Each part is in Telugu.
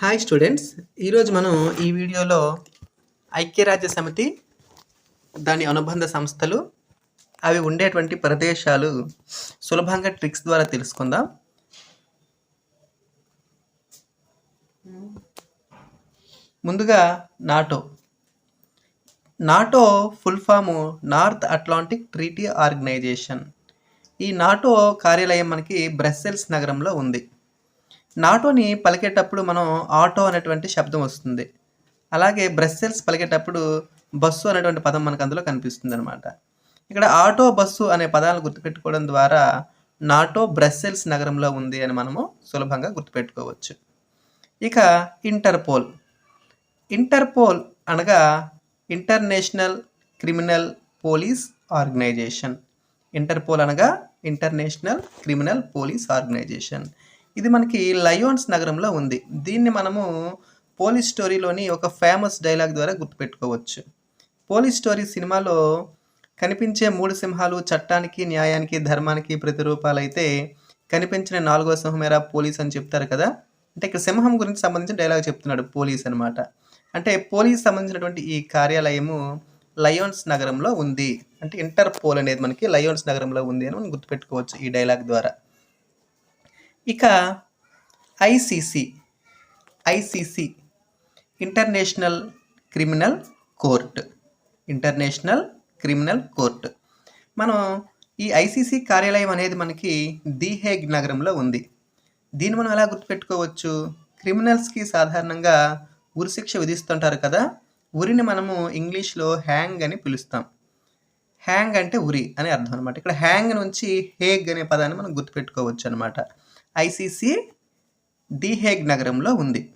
హాయ్ స్టూడెంట్స్ ఈరోజు మనం ఈ వీడియోలో ఐక్యరాజ్య సమితి దాని అనుబంధ సంస్థలు అవి ఉండేటువంటి ప్రదేశాలు సులభంగా ట్రిక్స్ ద్వారా తెలుసుకుందాం. ముందుగా NATO. NATO full form North Atlantic Treaty Organization. ఈ నాటో కార్యాలయం మనకి బ్రస్సెల్స్ నగరంలో ఉంది. నాటోని పలికేటప్పుడు మనం ఆటో అనేటువంటి శబ్దం వస్తుంది. అలాగే బ్రస్సెల్స్ పలికేటప్పుడు బస్సు అనేటువంటి పదం మనకు అందులో కనిపిస్తుంది అనమాట ఇక్కడ ఆటో బస్సు అనే పదాలను గుర్తుపెట్టుకోవడం ద్వారా నాటో బ్రస్సెల్స్ నగరంలో ఉంది అని మనము సులభంగా గుర్తుపెట్టుకోవచ్చు. ఇక ఇంటర్పోల్. ఇంటర్పోల్ అనగా International Criminal Police Organization. Interpol అనగా ఇంటర్నేషనల్ క్రిమినల్ పోలీస్ ఆర్గనైజేషన్. ఇది మనకి లయోన్స్ నగరంలో ఉంది. దీన్ని మనము పోలీస్ స్టోరీలోని ఒక ఫేమస్ డైలాగ్ ద్వారా గుర్తుపెట్టుకోవచ్చు. పోలీస్ స్టోరీ సినిమాలో కనిపించే మూడు సింహాలు చట్టానికి న్యాయానికి ధర్మానికి ప్రతిరూపాలైతే కనిపించిన నాలుగో సింహమేరా పోలీస్ అని చెప్తారు కదా? అంటే ఇక్కడ సింహం గురించి సంబంధించిన డైలాగ్ చెప్తున్నాడు పోలీస్ అనమాట అంటే పోలీస్ సంబంధించినటువంటి ఈ కార్యాలయము లయోన్స్ నగరంలో ఉంది. అంటే ఇంటర్పోల్ అనేది మనకి లయోన్స్ నగరంలో ఉంది అని మనం గుర్తుపెట్టుకోవచ్చు ఈ డైలాగ్ ద్వారా. ఇక ICC ICC International Criminal Court International Criminal Court మనం ఈ ఐసీసీ కార్యాలయం అనేది మనకి ది హేగ్ నగరంలో ఉంది. దీన్ని మనం ఎలా గుర్తుపెట్టుకోవచ్చు? క్రిమినల్స్కి సాధారణంగా ఉరిశిక్ష విధిస్తుంటారు కదా ఉరిని మనము ఇంగ్లీష్లో హ్యాంగ్ అని పిలుస్తాం. హ్యాంగ్ అంటే ఉరి అని అర్థం అనమాట ఇక్కడ హ్యాంగ్ నుంచి హేగ్ అనే పదాన్ని మనం గుర్తుపెట్టుకోవచ్చు అనమాట ఐసీసీ డిహేగ్ నగరంలో ఉంది.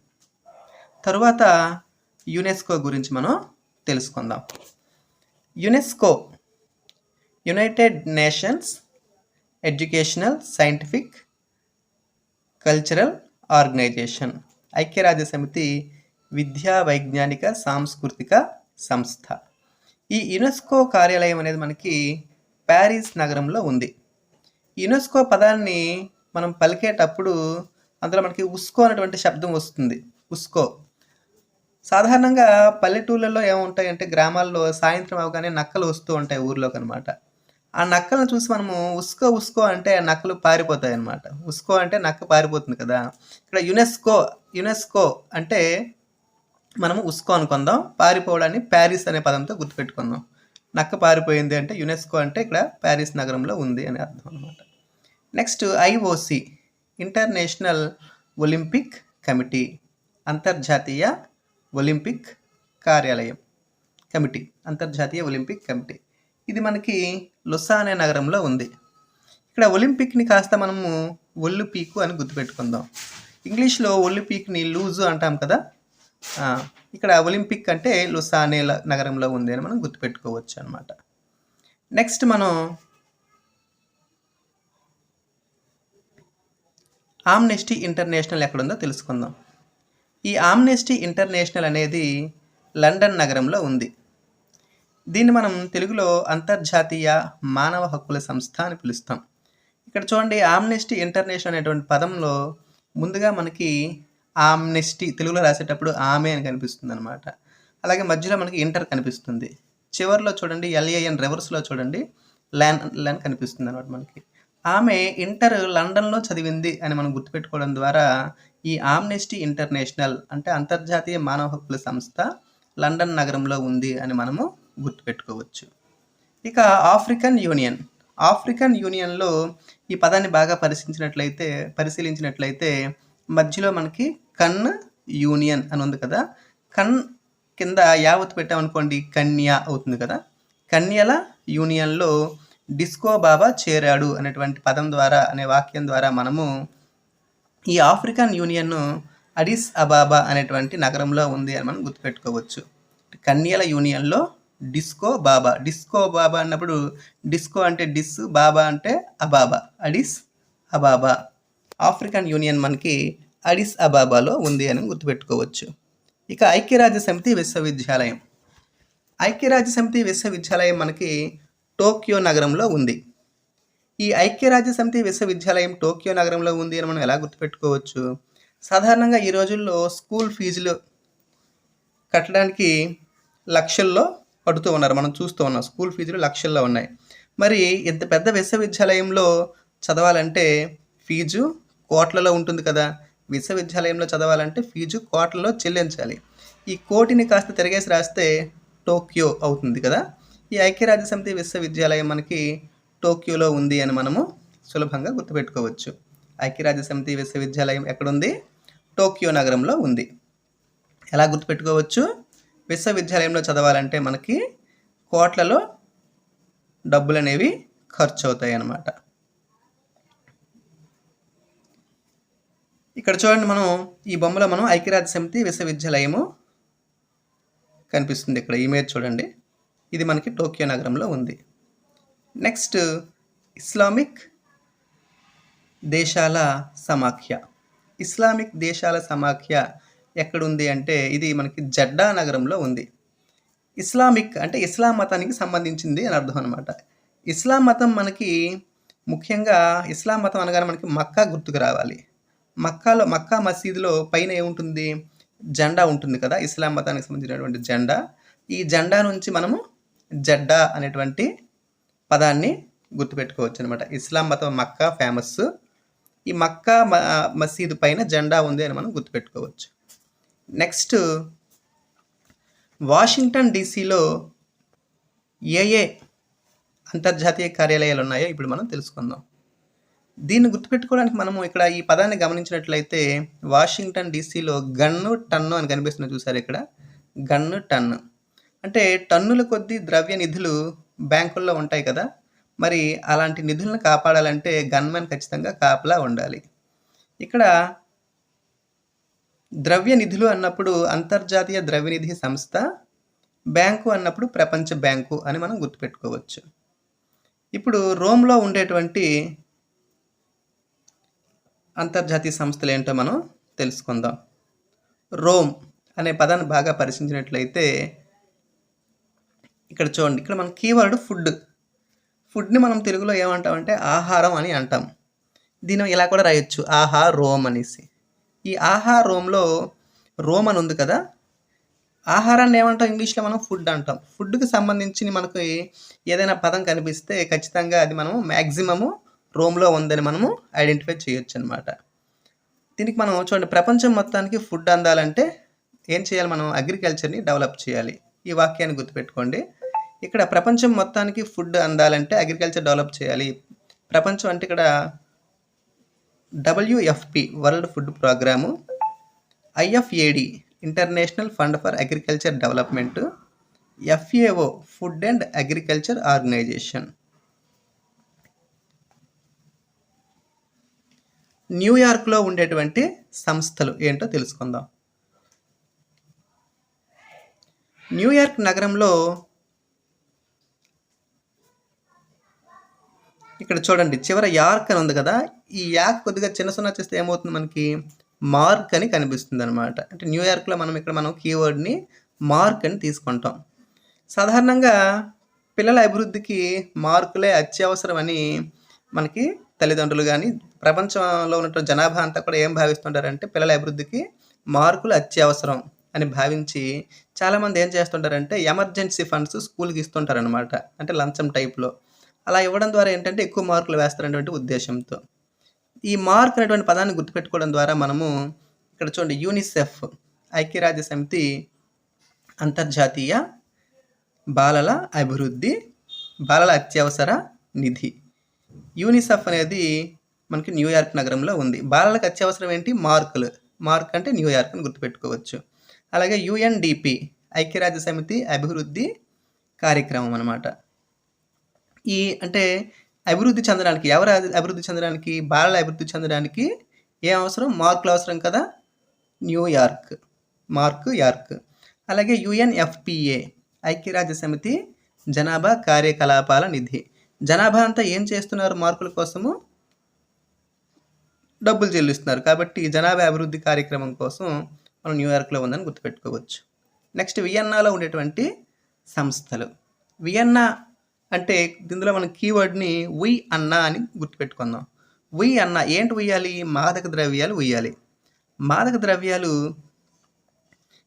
తరువాత యునెస్కో గురించి మనం తెలుసుకుందాం. UNESCO United Nations Educational Scientific Cultural Organization ఐక్యరాజ్య సమితి విద్యా వైజ్ఞానిక సాంస్కృతిక సంస్థ. ఈ యునెస్కో కార్యాలయం అనేది మనకి ప్యారిస్ నగరంలో ఉంది. యునెస్కో పదాన్ని మనం పలికేటప్పుడు అందులో మనకి ఉస్కో అనేటువంటి శబ్దం వస్తుంది. ఉస్కో. సాధారణంగా పల్లెటూళ్ళలో ఏముంటాయంటే గ్రామాల్లో సాయంత్రం అవగానే నక్కలు వస్తూ ఉంటాయి ఊర్లోకి అనమాట ఆ నక్కలను చూసి మనము ఉస్కో ఉస్కో అంటే నక్కలు పారిపోతాయి అనమాట ఉస్కో అంటే నక్క పారిపోతుంది కదా. ఇక్కడ యునెస్కో యునెస్కో అంటే మనము ఉస్కో అనుకుందాం. పారిపోవడాన్ని ప్యారిస్ అనే పదంతో గుర్తుపెట్టుకుందాం. నక్క పారిపోయింది అంటే యునెస్కో అంటే ఇక్కడ ప్యారిస్ నగరంలో ఉంది అని అర్థం అనమాట. Next IOC International Olympic Committee అంతర్జాతీయ ఒలింపిక్ కార్యాలయం కమిటీ అంతర్జాతీయ ఒలింపిక్ కమిటీ ఇది మనకి లుసా అనే నగరంలో ఉంది. ఇక్కడ ఒలింపిక్ని కాస్త మనము ఒళ్ళు పీకు అని గుర్తుపెట్టుకుందాం. ఇంగ్లీష్లో ఒళ్ళు పీక్ని లూజు అంటాం కదా? ఇక్కడ ఒలింపిక్ అంటే లుసా అనే ల- నగరంలో ఉంది అని మనం గుర్తుపెట్టుకోవచ్చు అనమాట నెక్స్ట్ మనం ఆమ్నెస్టీ ఇంటర్నేషనల్ ఎక్కడుందో తెలుసుకుందాం. ఈ ఆమ్నెస్టీ ఇంటర్నేషనల్ అనేది లండన్ నగరంలో ఉంది. దీన్ని మనం తెలుగులో అంతర్జాతీయ మానవ హక్కుల సంస్థ అని పిలుస్తాం. ఇక్కడ చూడండి ఆమ్నెస్టీ ఇంటర్నేషనల్ అనేటువంటి పదంలో ముందుగా మనకి ఆమ్నెస్టీ తెలుగులో రాసేటప్పుడు ఆమె అని కనిపిస్తుంది అనమాట అలాగే మధ్యలో మనకి ఇంటర్ కనిపిస్తుంది. చివరిలో చూడండి ఎల్ఏఎన్ రివర్స్లో చూడండి ల్యాన్ ల్యాన్ కనిపిస్తుంది అనమాట మనకి. ఆమె ఇంటర్ లండన్లో చదివింది అని మనం గుర్తుపెట్టుకోవడం ద్వారా ఈ ఆమ్నెస్టీ ఇంటర్నేషనల్ అంటే అంతర్జాతీయ మానవ హక్కుల సంస్థ లండన్ నగరంలో ఉంది అని మనము గుర్తుపెట్టుకోవచ్చు. ఇక ఆఫ్రికన్ యూనియన్. ఆఫ్రికన్ యూనియన్లో ఈ పదాన్ని బాగా పరిశీలించినట్లయితే పరిశీలించినట్లయితే మధ్యలో మనకి కన్ యూనియన్ అని ఉంది కదా. కన్ కింద యావత్ పెట్టామనుకోండి కన్యా అవుతుంది కదా. కన్యల యూనియన్లో డిస్కో బాబా చేరాడు అనేటువంటి పదం ద్వారా అనే వాక్యం ద్వారా మనము ఈ ఆఫ్రికన్ యూనియన్ అడిస్ అబాబా అనేటువంటి నగరంలో ఉంది అని మనం గుర్తుపెట్టుకోవచ్చు. కన్యల యూనియన్లో డిస్కో బాబా. డిస్కో బాబా అన్నప్పుడు డిస్కో అంటే డిస్ బాబా అంటే అబాబా. అడిస్ అబాబా. ఆఫ్రికన్ యూనియన్ మనకి అడిస్ అబాబాలో ఉంది అని గుర్తుపెట్టుకోవచ్చు. ఇక ఐక్యరాజ్య సమితి విశ్వవిద్యాలయం. ఐక్యరాజ్య సమితి విశ్వవిద్యాలయం మనకి టోక్యో నగరంలో ఉంది. ఈ ఐక్యరాజ్య సమితి విశ్వవిద్యాలయం టోక్యో నగరంలో ఉంది అని మనం ఎలా గుర్తుపెట్టుకోవచ్చు? సాధారణంగా ఈ రోజుల్లో స్కూల్ ఫీజులు కట్టడానికి లక్షల్లో పడుతూ ఉన్నారు. మనం చూస్తూ ఉన్నాం స్కూల్ ఫీజులు లక్షల్లో ఉన్నాయి. మరి ఇంత పెద్ద విశ్వవిద్యాలయంలో చదవాలంటే ఫీజు కోట్లలో ఉంటుంది కదా. విశ్వవిద్యాలయంలో చదవాలంటే ఫీజు కోట్లలో చెల్లించాలి. ఈ కోటిని కాస్త తిరగేసి రాస్తే టోక్యో అవుతుంది కదా. ఈ ఐక్యరాజ్య సమితి విశ్వవిద్యాలయం మనకి టోక్యోలో ఉంది అని మనము సులభంగా గుర్తుపెట్టుకోవచ్చు. ఐక్యరాజ్య సమితి విశ్వవిద్యాలయం ఎక్కడుంది? టోక్యో నగరంలో ఉంది. ఎలా గుర్తుపెట్టుకోవచ్చు? విశ్వవిద్యాలయంలో చదవాలంటే మనకి కోట్లలో డబ్బులు అనేవి ఖర్చు అవుతాయి అన్నమాట ఇక్కడ చూడండి మనం ఈ బొమ్మలో మనం ఐక్యరాజ్య సమితి విశ్వవిద్యాలయము కనిపిస్తుంది ఇక్కడ. ఇమేజ్ చూడండి. ఇది మనకి టోక్యో నగరంలో ఉంది. నెక్స్ట్ ఇస్లామిక్ దేశాల సమాఖ్య. ఇస్లామిక్ దేశాల సమాఖ్య ఎక్కడుంది అంటే ఇది మనకి జడ్డా నగరంలో ఉంది. ఇస్లామిక్ అంటే ఇస్లాం మతానికి సంబంధించింది అని అర్థం అనమాట ఇస్లాం మతం మనకి ముఖ్యంగా ఇస్లాం మతం అనగానే మనకి మక్కా గుర్తుకు రావాలి. మక్కాలో మక్కా మసీదులో పైన ఏముంటుంది? జెండా ఉంటుంది కదా ఇస్లాం మతానికి సంబంధించినటువంటి జెండా. ఈ జెండా నుంచి మనము జడ్డా అనేటువంటి పదాన్ని గుర్తుపెట్టుకోవచ్చు అనమాట ఇస్లాం మతం మక్కా ఫేమస్. ఈ మక్కా మసీదు పైన జెండా ఉంది అని మనం గుర్తుపెట్టుకోవచ్చు. నెక్స్ట్ వాషింగ్టన్ డీసీలో ఏ ఏ అంతర్జాతీయ కార్యాలయాలు ఉన్నాయో ఇప్పుడు మనం తెలుసుకుందాం. దీన్ని గుర్తుపెట్టుకోవడానికి మనము ఇక్కడ ఈ పదాన్ని గమనించినట్లయితే వాషింగ్టన్ డీసీలో గన్ను టన్ను అని కనిపిస్తుంది చూసారు ఇక్కడ? Gun ton. అంటే టన్నుల కొద్దీ ద్రవ్య నిధులు బ్యాంకుల్లో ఉంటాయి కదా. మరి అలాంటి నిధులను కాపాడాలంటే గన్మెన్ ఖచ్చితంగా కాపలా ఉండాలి. ఇక్కడ ద్రవ్య నిధులు అన్నప్పుడు అంతర్జాతీయ ద్రవ్యనిధి సంస్థ బ్యాంకు అన్నప్పుడు ప్రపంచ బ్యాంకు అని మనం గుర్తుపెట్టుకోవచ్చు. ఇప్పుడు రోమ్లో ఉండేటువంటి అంతర్జాతీయ సంస్థలు ఏంటో మనం తెలుసుకుందాం. రోమ్ అనే పదాన్ని బాగా పరిశీలించినట్లయితే ఇక్కడ చూడండి ఇక్కడ మన కీవర్డ్ ఫుడ్. ఫుడ్ని మనం తెలుగులో ఏమంటామంటే ఆహారం అని అంటాం. దీని ఇలా కూడా రాయొచ్చు ఆహా రోమ్ అనేసి. ఈ ఆహా రోమ్లో రోమ్ అని ఉంది కదా ఆహారాన్ని ఏమంటాం ఇంగ్లీష్లో మనం? ఫుడ్ అంటాం. ఫుడ్కి సంబంధించి మనకు ఏదైనా పదం కనిపిస్తే ఖచ్చితంగా అది మనము మ్యాక్సిమము రోమ్లో ఉందని మనము ఐడెంటిఫై చేయొచ్చు అనమాట దీనికి మనం చూడండి ప్రపంచం మొత్తానికి ఫుడ్ అందాలంటే ఏం చేయాలి మనం? అగ్రికల్చర్ని డెవలప్ చేయాలి. ఈ వాక్యాన్ని గుర్తుపెట్టుకోండి. ఇక్కడ ప్రపంచం మొత్తానికి ఫుడ్ అందాలంటే అగ్రికల్చర్ డెవలప్ చేయాలి. ప్రపంచం అంటే ఇక్కడ WFP World Food Programme. IFAD International Fund for Agriculture Development. FAO Food and Agriculture Organization. న్యూయార్క్లో ఉండేటువంటి సంస్థలు ఏంటో తెలుసుకుందాం. న్యూయార్క్ నగరంలో ఇక్కడ చూడండి చివర యార్క్ అని ఉంది కదా ఈ యాక్ కొద్దిగా చిన్న సున్నా చేస్తే ఏమవుతుంది మనకి? మార్క్ అని కనిపిస్తుంది అనమాట అంటే న్యూయార్క్లో మనం ఇక్కడ మనం కీవర్డ్ని మార్క్ అని తీసుకుంటాం. సాధారణంగా పిల్లల అభివృద్ధికి మార్కులే అత్యవసరం అని మనకి తల్లిదండ్రులు కానీ ప్రపంచంలో ఉన్నటువంటి జనాభా అంతా కూడా ఏం భావిస్తుంటారంటే పిల్లల అభివృద్ధికి మార్కులు అత్యవసరం అని భావించి చాలామంది ఏం చేస్తుంటారంటే ఎమర్జెన్సీ ఫండ్స్ స్కూల్కి ఇస్తుంటారనమాట అంటే లంచం టైప్లో. అలా ఇవ్వడం ద్వారా ఏంటంటే ఎక్కువ మార్కులు వేస్తారనేటువంటి ఉద్దేశంతో. ఈ మార్క్ అనేటువంటి పదాన్ని గుర్తుపెట్టుకోవడం ద్వారా మనము ఇక్కడ చూడండి యూనిసెఫ్ ఐక్యరాజ్య సమితి అంతర్జాతీయ బాలల అభివృద్ధి బాలల అత్యవసర నిధి. యూనిసెఫ్ అనేది మనకి న్యూయార్క్ నగరంలో ఉంది. బాలలకు అత్యవసరం ఏంటి? మార్కులు. మార్క్ అంటే న్యూయార్క్ అని గుర్తుపెట్టుకోవచ్చు. అలాగే యుఎన్డిపి ఐక్యరాజ్య సమితి అభివృద్ధి కార్యక్రమం అన్నమాట. ఈ అంటే అభివృద్ధి చెందడానికి ఎవరు అభివృద్ధి చెందడానికి బాలల అభివృద్ధి చెందడానికి ఏం అవసరం? మార్కులు అవసరం కదా? New York mark York. అలాగే యుఎన్ఎఫ్పిఏ ఐక్యరాజ్య సమితి జనాభా కార్యకలాపాల నిధి. జనాభా అంతా ఏం చేస్తున్నారు మార్కుల కోసము? డబ్బులు చెల్లిస్తున్నారు. కాబట్టి జనాభా అభివృద్ధి కార్యక్రమం కోసం మనం న్యూయార్క్లో ఉందని గుర్తుపెట్టుకోవచ్చు. నెక్స్ట్ వియన్నాలో ఉండేటువంటి సంస్థలు. వియన్నా అంటే ఇందులో మనం కీవర్డ్ని ఉయ్ అన్నా అని గుర్తుపెట్టుకుందాం. ఉయ్ అన్న ఏంటి ఉయ్యాలి? మాదక ద్రవ్యాలు ఉయ్యాలి. మాదక ద్రవ్యాలు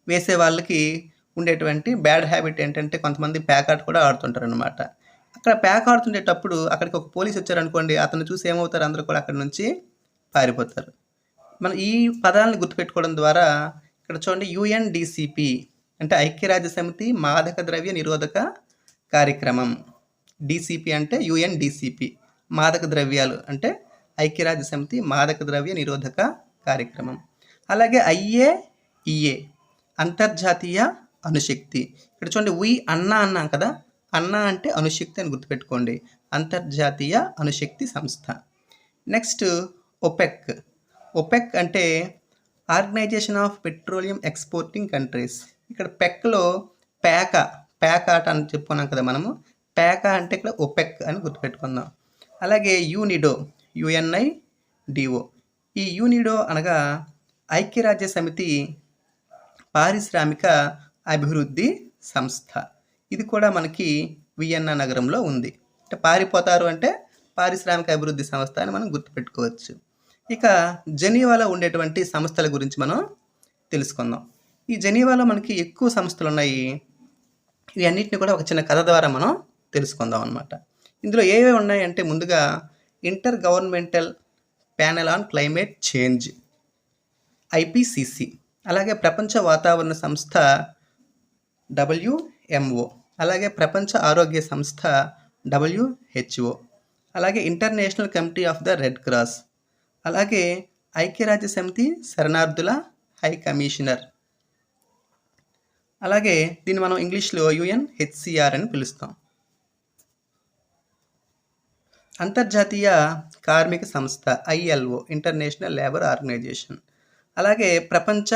వేసే వాళ్ళకి ఉండేటువంటి బ్యాడ్ హ్యాబిట్ ఏంటంటే కొంతమంది ప్యాకాట్ కూడా ఆడుతుంటారు అనమాట అక్కడ ప్యాక్ ఆడుతుండేటప్పుడు అక్కడికి ఒక పోలీస్ వచ్చారనుకోండి అతను చూసి ఏమవుతారు? అందరూ కూడా అక్కడి నుంచి పారిపోతారు. మనం ఈ పదాలను గుర్తుపెట్టుకోవడం ద్వారా ఇక్కడ చూడండి యుఎన్డిసిపి అంటే ఐక్యరాజ్య సమితి మాదక ద్రవ్య నిరోధక కార్యక్రమం. డిసిపి అంటే యుఎన్డిసిపి మాదక ద్రవ్యాలు అంటే ఐక్యరాజ్య సమితి మాదక ద్రవ్య నిరోధక కార్యక్రమం. అలాగే ఐఏఈఏ అంతర్జాతీయ అణుశక్తి. ఇక్కడ చూడండి వి అన్నా అన్నాం కదా? అన్నా అంటే అణుశక్తి అని గుర్తుపెట్టుకోండి. అంతర్జాతీయ అణుశక్తి సంస్థ. నెక్స్ట్ ఒపెక్ ఒపెక్ అంటే Organization of Petroleum Exporting Countries. ఇక్కడ పెక్లో ప్యాక పేక ఆట అని చెప్పుకున్నాం కదా మనము. పేక అంటే ఇక్కడ ఒపెక్ అని గుర్తుపెట్టుకుందాం. అలాగే యూనిడో యుఎన్ఐ డిఓ ఈ యూనిడో అనగా ఐక్యరాజ్య సమితి పారిశ్రామిక అభివృద్ధి సంస్థ. ఇది కూడా మనకి వియన్నా నగరంలో ఉంది. అంటే పారిపోతారు అంటే పారిశ్రామిక అభివృద్ధి సంస్థ అని మనం గుర్తుపెట్టుకోవచ్చు. ఇక జెనీవాలో ఉండేటువంటి సంస్థల గురించి మనం తెలుసుకుందాం. ఈ జెనీవాలో మనకి ఎక్కువ సంస్థలు ఉన్నాయి ఇవి కూడా ఒక చిన్న కథ ద్వారా మనం తెలుసుకుందాం అనమాట ఇందులో ఏవేవి ఉన్నాయంటే ముందుగా Intergovernmental panel on climate change IPCC అలాగే ప్రపంచ వాతావరణ సంస్థ డబ్ల్యూఎంఓ అలాగే ప్రపంచ ఆరోగ్య సంస్థ డబ్ల్యూహెచ్ఓ అలాగే International Committee of the Red Cross అలాగే ఐక్యరాజ్య సమితి శరణార్థుల హై కమిషనర్ అలాగే దీన్ని మనం ఇంగ్లీష్లో యుఎన్హెచ్సిఆర్ అని పిలుస్తాం. అంతర్జాతీయ కార్మిక సంస్థ ఐఎల్ఓ ఇంటర్నేషనల్ లేబర్ ఆర్గనైజేషన్ అలాగే ప్రపంచ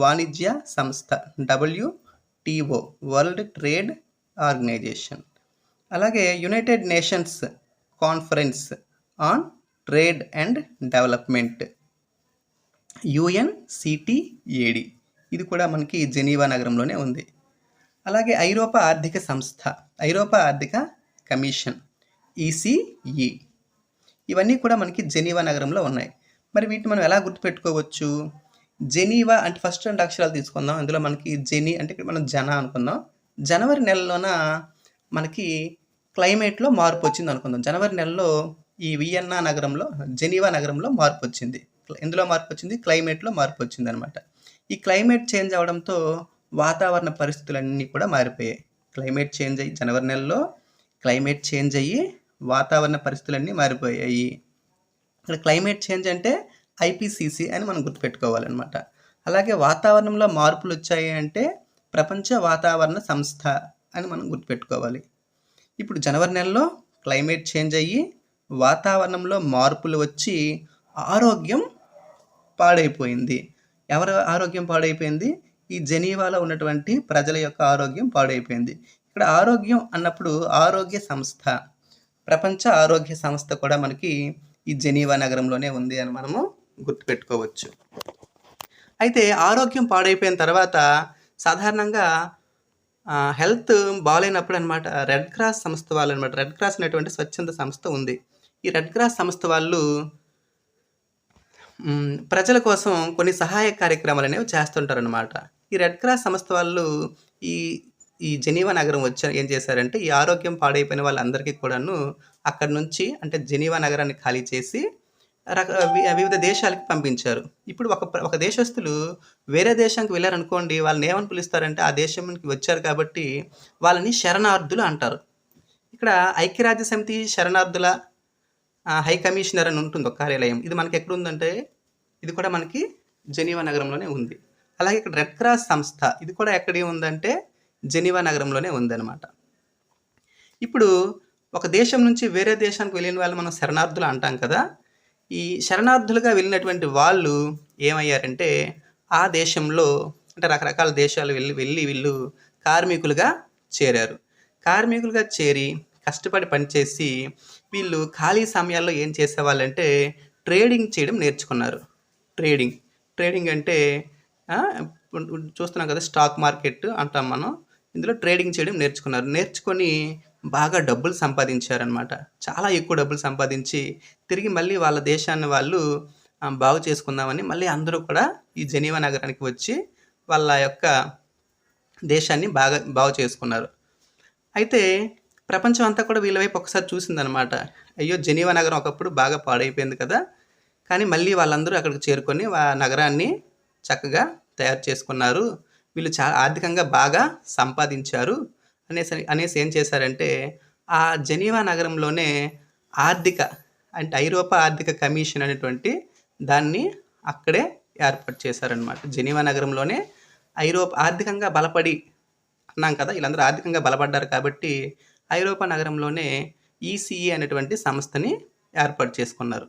వాణిజ్య సంస్థ డబ్ల్యూటీఓ వరల్డ్ ట్రేడ్ ఆర్గనైజేషన్ అలాగే United Nations Conference on Trade and Development UNCTAD. ఇది కూడా మనకి జెనీవా నగరంలోనే ఉంది. అలాగే ఐరోపా ఆర్థిక సంస్థ ఐరోపా ఆర్థిక కమిషన్ ఈసీఈ ఇవన్నీ కూడా మనకి జెనీవా నగరంలో ఉన్నాయి. మరి వీటిని మనం ఎలా గుర్తుపెట్టుకోవచ్చు? జెనీవా అంటే ఫస్ట్ రెండు అక్షరాలు తీసుకుందాం. అందులో మనకి జెనీ అంటే ఇక్కడ మనం జన అనుకుందాం. జనవరి నెలలోన మనకి క్లైమేట్లో మార్పు వచ్చింది అనుకుందాం. జనవరి నెలలో ఈ వియన్నా నగరంలో జెనీవా నగరంలో మార్పు వచ్చింది. ఎందులో మార్పు వచ్చింది క్లైమేట్లో మార్పు వచ్చింది అనమాట ఈ క్లైమేట్ చేంజ్ అవడంతో వాతావరణ పరిస్థితులన్నీ కూడా మారిపోయాయి. క్లైమేట్ చేంజ్ అయ్యి జనవరి నెలలో క్లైమేట్ చేంజ్ అయ్యి వాతావరణ పరిస్థితులన్నీ మారిపోయాయి. ఇక్కడ క్లైమేట్ చేంజ్ అంటే ఐపీసీసీ అని మనం గుర్తుపెట్టుకోవాలన్నమాట. అలాగే వాతావరణంలో మార్పులు వచ్చాయి అంటే ప్రపంచ వాతావరణ సంస్థ అని మనం గుర్తుపెట్టుకోవాలి. ఇప్పుడు జనవరి నెలలో క్లైమేట్ చేంజ్ అయ్యి వాతావరణంలో మార్పులు వచ్చి ఆరోగ్యం పాడైపోయింది. ఎవరి ఆరోగ్యం పాడైపోయింది? ఈ జెనీవాలో ఉన్నటువంటి ప్రజల యొక్క ఆరోగ్యం పాడైపోయింది. ఇక్కడ ఆరోగ్యం అన్నప్పుడు ఆరోగ్య సంస్థ ప్రపంచ ఆరోగ్య సంస్థ కూడా మనకి ఈ జెనీవా నగరంలోనే ఉంది అని మనము గుర్తుపెట్టుకోవచ్చు. అయితే ఆరోగ్యం పాడైపోయిన తర్వాత సాధారణంగా హెల్త్ బాగాలేనప్పుడు అనమాట రెడ్ క్రాస్ సంస్థ వాళ్ళు అనమాట రెడ్ క్రాస్ అనేటువంటి స్వచ్ఛంద సంస్థ ఉంది. ఈ రెడ్ క్రాస్ సంస్థ వాళ్ళు ప్రజల కోసం కొన్ని సహాయ కార్యక్రమాలు అనేవి చేస్తుంటారనమాట ఈ రెడ్ క్రాస్ సంస్థ వాళ్ళు ఈ ఈ జెనీవా నగరం వచ్చి ఏం చేశారంటే ఈ ఆరోగ్యం పాడైపోయిన వాళ్ళందరికీ కూడాను అక్కడ నుంచి అంటే జెనీవా నగరాన్ని ఖాళీ చేసి రక వి- వివిధ దేశాలకు పంపించారు. ఇప్పుడు ఒక ఒక దేశస్తులు వేరే దేశానికి వెళ్ళారనుకోండి వాళ్ళని ఏమని పిలుస్తారంటే ఆ దేశానికి వచ్చారు కాబట్టి వాళ్ళని శరణార్థులు అంటారు. ఇక్కడ ఐక్యరాజ్య సమితి శరణార్థుల హై కమిషనర్ అని ఉంటుంది ఒక కార్యాలయం. ఇది మనకి ఎక్కడ ఉందంటే ఇది కూడా మనకి జెనీవా నగరంలోనే ఉంది. అలాగే ఇక్కడ రెడ్ క్రాస్ సంస్థ ఇది కూడా ఎక్కడ ఉందంటే జెనీవా నగరంలోనే ఉందన్నమాట. ఇప్పుడు ఒక దేశం నుంచి వేరే దేశానికి వెళ్ళిన వాళ్ళు మనం శరణార్థులు అంటాం కదా. ఈ శరణార్థులుగా వెళ్ళినటువంటి వాళ్ళు ఏమయ్యారంటే ఆ దేశంలో అంటే రకరకాల దేశాలు వెళ్ళి వెళ్ళి వీళ్ళు కార్మికులుగా చేరారు. కార్మికులుగా చేరి కష్టపడి పనిచేసి వీళ్ళు ఖాళీ సమయాల్లో ఏం చేసేవాళ్ళంటే ట్రేడింగ్ చేయడం నేర్చుకున్నారు. ట్రేడింగ్. ట్రేడింగ్ అంటే చూస్తున్నాం కదా స్టాక్ మార్కెట్ అంటాం మనం. ఇందులో ట్రేడింగ్ చేయడం నేర్చుకున్నారు. నేర్చుకొని బాగా డబ్బులు సంపాదించారనమాట చాలా ఎక్కువ డబ్బులు సంపాదించి తిరిగి మళ్ళీ వాళ్ళ దేశాన్ని వాళ్ళు బాగు చేసుకుందామని మళ్ళీ అందరూ కూడా ఈ జెనీవా నగరానికి వచ్చి వాళ్ళ యొక్క దేశాన్ని బాగా బాగు చేసుకున్నారు. అయితే ప్రపంచం అంతా కూడా వీళ్ళ వైపు ఒకసారి చూసిందనమాట అయ్యో జెనీవా నగరం ఒకప్పుడు బాగా పాడైపోయింది కదా. కానీ మళ్ళీ వాళ్ళందరూ అక్కడికి చేరుకొని ఆ నగరాన్ని చక్కగా తయారు చేసుకున్నారు. వీళ్ళు చాలా ఆర్థికంగా బాగా సంపాదించారు. అనేసి అనేసి ఏం చేశారంటే ఆ జెనీవా నగరంలోనే ఆర్థిక అంటే ఐరోపా ఆర్థిక కమిషన్ అనేటువంటి దాన్ని అక్కడే ఏర్పాటు చేశారనమాట జెనీవా నగరంలోనే ఐరోపా ఆర్థికంగా బలపడి అన్నాం కదా వీళ్ళందరూ ఆర్థికంగా బలపడ్డారు కాబట్టి ఐరోపా నగరంలోనే ఈసీఈ అనేటువంటి సంస్థని ఏర్పాటు చేసుకున్నారు.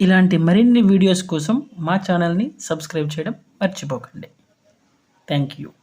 ఇలాంటి మరిన్ని వీడియోస్ కోసం మా ఛానల్ని సబ్స్క్రైబ్ చేయడం మర్చిపోకండి. Thank you.